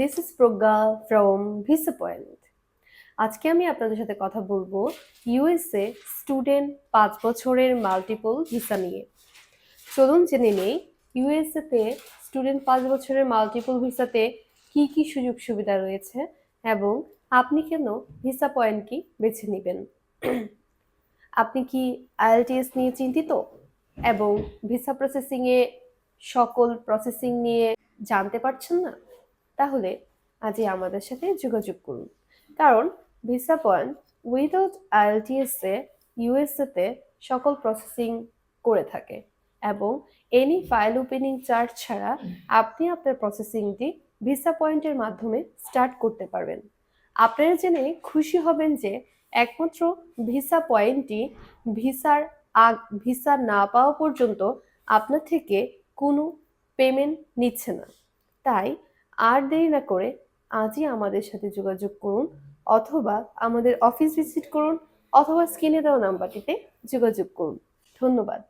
This is Pragya from visa point আজকে আমি আপনাদের সাথে কথা বলব ইউএসএ স্টুডেন্ট পাঁচ বছরের মাল্টিপল ভিসা নিয়ে। চলুন জেনে নেই ইউএসএতে স্টুডেন্ট পাঁচ বছরের মাল্টিপল ভিসাতে কি কি সুযোগ সুবিধা রয়েছে এবং আপনি কেন ভিসা পয়েন্ট কি বেছে নেবেন? আপনি কি আইএলটিএস নিয়ে চিন্তিত এবং ভিসা প্রসেসিংয়ে সকল প্রসেসিং নিয়ে জানতে পারছেন না? তাহলে আজই আমাদের সাথে যোগাযোগ করুন। কারণ ভিসা পয়েন্ট উইদাউট আইএলটিএস এ ইউএসএ তে সকল প্রসেসিং করে থাকে এবং এনি ফাইল ওপেনিং চার্জ ছাড়া আপনি আপনার প্রসেসিংটি ভিসা পয়েন্টের মাধ্যমে স্টার্ট করতে পারবেন। আপনারা জেনে খুশি হবেন যে একমাত্র ভিসা পয়েন্টটি ভিসার আগ, ভিসা না পাওয়া পর্যন্ত আপনার থেকে কোনো পেমেন্ট নিচ্ছে না। তাই আর দেরি না করে আজই আমাদের সাথে যোগাযোগ করুন অথবা আমাদের অফিস ভিজিট করুন অথবা স্ক্রিনে দেওয়া নাম্বারটিতে যোগাযোগ করুন। ধন্যবাদ।